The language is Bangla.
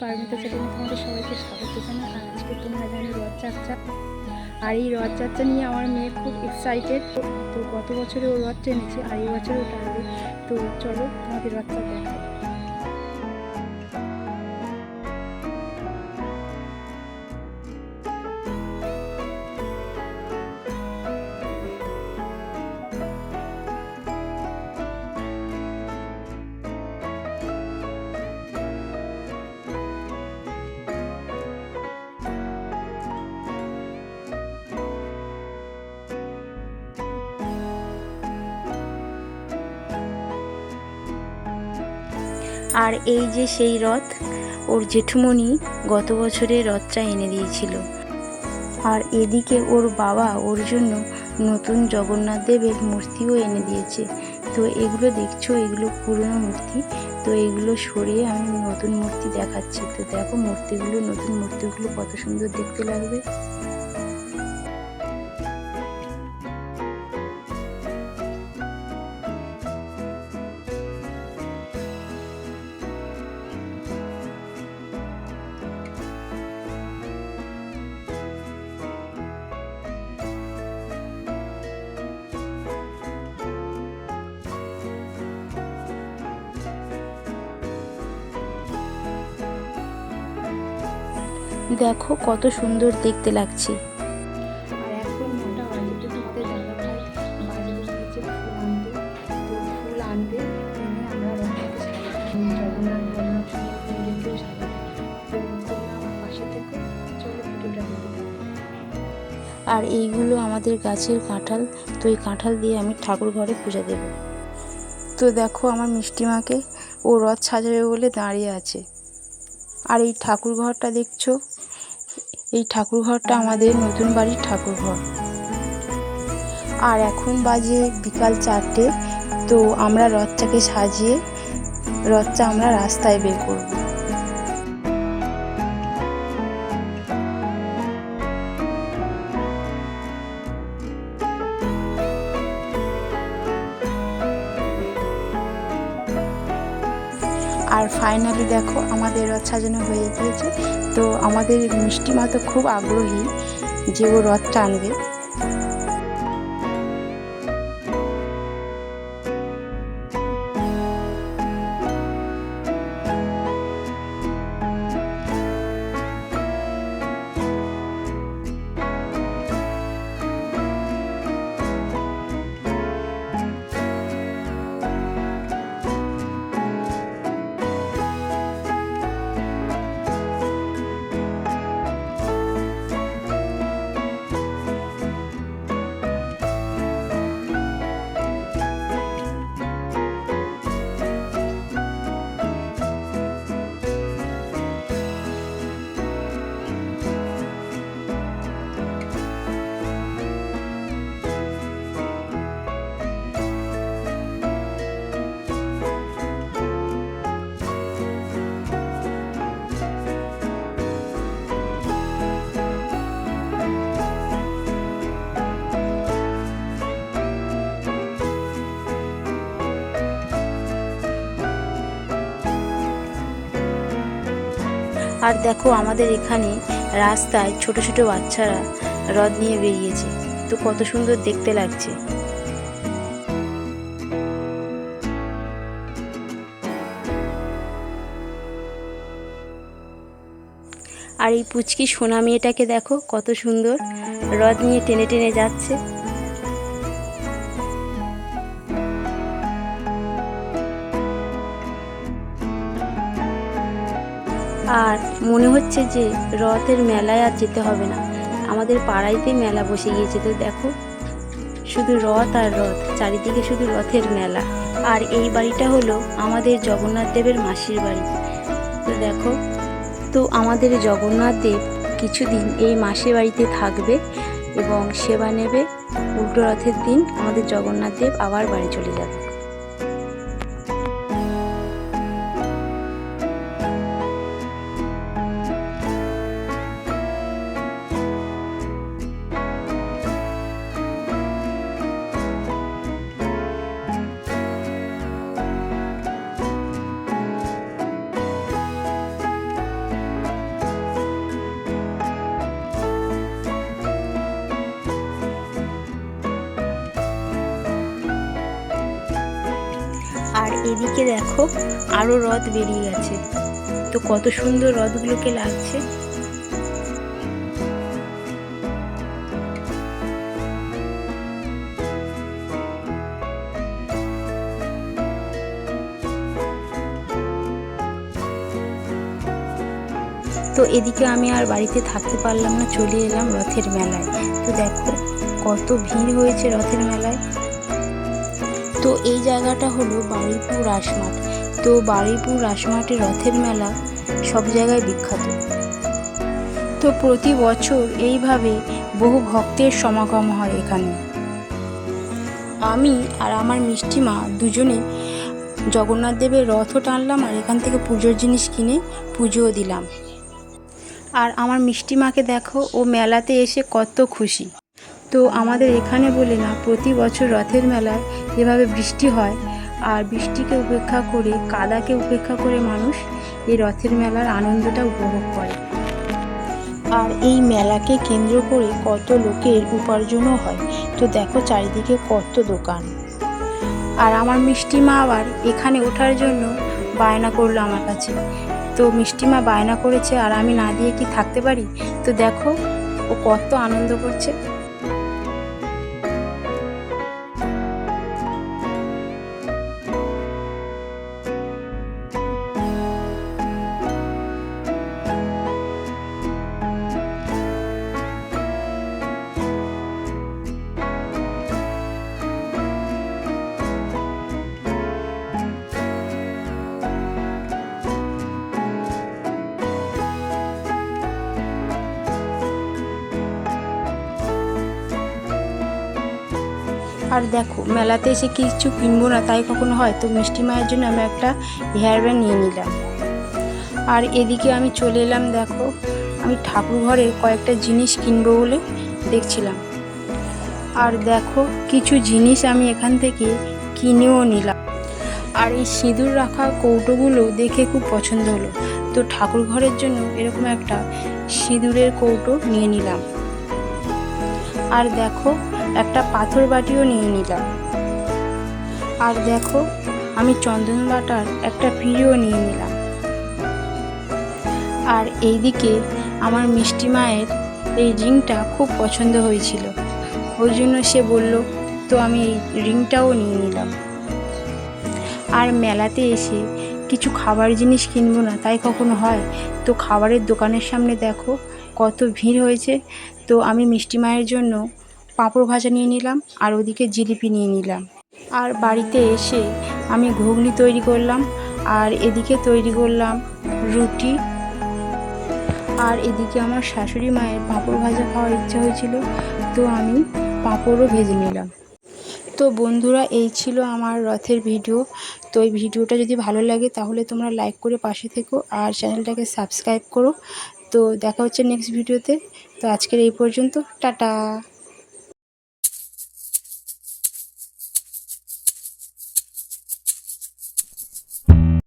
পারমিতা চ্যানেলে তোমাদের সবাইকে স্বাগত জানাই। আর আজকে তোমরা জানি রথযাত্রা আর এই রথ রথযাত্রা নিয়ে আমার মেয়ে খুব এক্সাইটেড তো গত বছরে ও রথ টেনেছে, আর এই বছরেও টানবে। তো চলো তোমাদের রথটা আর এই যে সেই রথ, ওর জেঠুমণি গত বছরে রথটা এনে দিয়েছিল। আর এদিকে ওর বাবা ওর জন্য নতুন জগন্নাথ দেবের মূর্তিও এনে দিয়েছে। তো এগুলো দেখছ, এগুলো পুরনো মূর্তি। তো এগুলো সরিয়ে আমি নতুন মূর্তি দেখাচ্ছি। তো দেখো মূর্তিগুলো, নতুন মূর্তিগুলো কত সুন্দর দেখতে লাগবে। থেকে কত সুন্দর দেখতে লাগছে। আর এইগুলো আমাদের গাছের কাঁঠাল তো এই কাঁঠাল দিয়ে আমি ঠাকুর ঘরে পূজা দেব। তো দেখো আমার মিষ্টিমাকে ও রথ সাজাবে বলে দাঁড়িয়ে আছে। আর এই ঠাকুর ঘরটা দেখছ? এই ঠাকুর ঘরটা আমাদের নতুন বাড়ির ঠাকুর ঘর আর এখন বাজে বিকাল চারটে, তো আমরা রথটাকে সাজিয়ে, রথটা আমরা রাস্তায় বের করব। আর ফাইনালি দেখো আমাদের রথ সাজানো হয়ে গিয়েছে। তো আমাদের মিষ্টিমা তো খুব আগ্রহী যে ও রথ টানবে আর দেখো আমাদের এখানে রাস্তায় ছোট ছোট বাচ্চারা রথ নিয়ে বেরিয়েছে। তো কত সুন্দর দেখতে লাগছে। আর এই পুচকি সোনা মেয়েটাকে দেখো কত সুন্দর রথ নিয়ে টেনে টেনে যাচ্ছে। আর মনে হচ্ছে যে রথের মেলায় আর যেতে হবে না। আমাদের পাড়াইতে মেলা বসে গিয়েছে তো দেখো। শুধু রথ আর রথ, চারিদিকে শুধু রথের মেলা। আর এই বাড়িটা হলো আমাদের জগন্নাথ দেবের মাসির বাড়ি। তো দেখো, তো আমাদের জগন্নাথ দেব কিছুদিন এই মাসির বাড়িতে থাকবে এবং সেবা নেবে। উল্টো রথের দিন আমাদের জগন্নাথ দেব আবার বাড়ি চলে যাবে। এদিকে দেখো আরও রথ বেরিয়ে গেছে। তো কত সুন্দর রথগুলোকে লাগছে। তো এদিকে আমি আর বাড়িতে থাকতে পারলাম না, চলে এলাম রথের মেলায়। তো দেখো কত ভিড় হয়েছে রথের মেলায়। তো এই জায়গাটা হলো বারুইপুর রাসমাঠ। তো বারুইপুর রাসমাঠে রথের মেলা সব জায়গায় বিখ্যাত। তো প্রতি বছর এইভাবে বহু ভক্তের সমাগম হয় এখানে। আমি আর আমার মিষ্টিমা দুজনে জগন্নাথ দেবের রথও টানলাম আর এখান থেকে পুজোর জিনিস কিনে পুজোও দিলাম। আর আমার মিষ্টি মাকে দেখো, ও মেলাতে এসে কত খুশি। তো আমাদের এখানে বলে না, প্রতি বছর রথের মেলায় যেভাবে বৃষ্টি হয় আর বৃষ্টিকে উপেক্ষা করে, কাদাকে উপেক্ষা করে মানুষ এই রথের মেলার আনন্দটা উপভোগ করে। আর এই মেলাকে কেন্দ্র করে কত লোকের উপার্জনও হয়। তো দেখো চারিদিকে কত দোকান। আর আমার মিষ্টি মা আবার এখানে ওঠার জন্য বায়না করল আমার কাছে। তো মিষ্টিমা বায়না করেছে আর আমি না দিয়ে কি থাকতে পারি? তো দেখো ও কত আনন্দ করছে। আর দেখো, মেলাতে এসে কিছু কিনবো না, তাই কখনো হয়? তো মিষ্টি মায়ের জন্য আমি একটা হেয়ার ব্যান্ড নিয়ে নিলাম। আর এদিকে আমি চলে এলাম, দেখো, আমি ঠাকুর ঘরে কয়েকটা জিনিস কিনবো বলে দেখছিলাম। আর দেখো, কিছু জিনিস আমি এখান থেকে কিনেও নিলাম। আর এই সিঁদুর রাখা কৌটোগুলো দেখে খুব পছন্দ হলো। তো ঠাকুর ঘরের জন্য এরকম একটা সিঁদুরের কৌটো নিয়ে নিলাম। আর দেখো, একটা পাথর বাটিও নিয়ে নিলাম। আর দেখো, আমি চন্দন বাটার একটা পিঁড়িও নিয়ে নিলাম। আর এইদিকে আমার মিষ্টি মায়ের এই রিংটা খুব পছন্দ হয়েছিল। ওই জন্য সে বলল, তো আমি এই রিংটাও নিয়ে নিলাম। আর মেলাতে এসে কিছু খাবার জিনিস কিনবো না, তাই কখনো হয়? তো খাবারের দোকানের সামনে দেখো, কত ভিড় হয়েছে। তো আমি মিষ্টি মায়ের জন্য পাঁপড় ভাজা নিয়ে নিলাম আর ওদিকে জিলিপি নিয়ে নিলাম। আর বাড়িতে এসে আমি ঘুগনি তৈরি করলাম আর এদিকে তৈরি করলাম রুটি। আর এদিকে আমার শাশুড়ি মায়ের পাঁপড় ভাজা খাওয়ার ইচ্ছা হয়েছিল, তো আমি পাঁপড়ও ভেজে নিলাম। তো বন্ধুরা, এই ছিল আমার রথের ভিডিও। তো এই ভিডিওটা যদি ভালো লাগে তাহলে তোমরা লাইক করে পাশে থেকো আর চ্যানেলটাকে সাবস্ক্রাইব করো। তো দেখা হচ্ছে নেক্সট ভিডিওতে তো আজকের এই পর্যন্ত টাটা।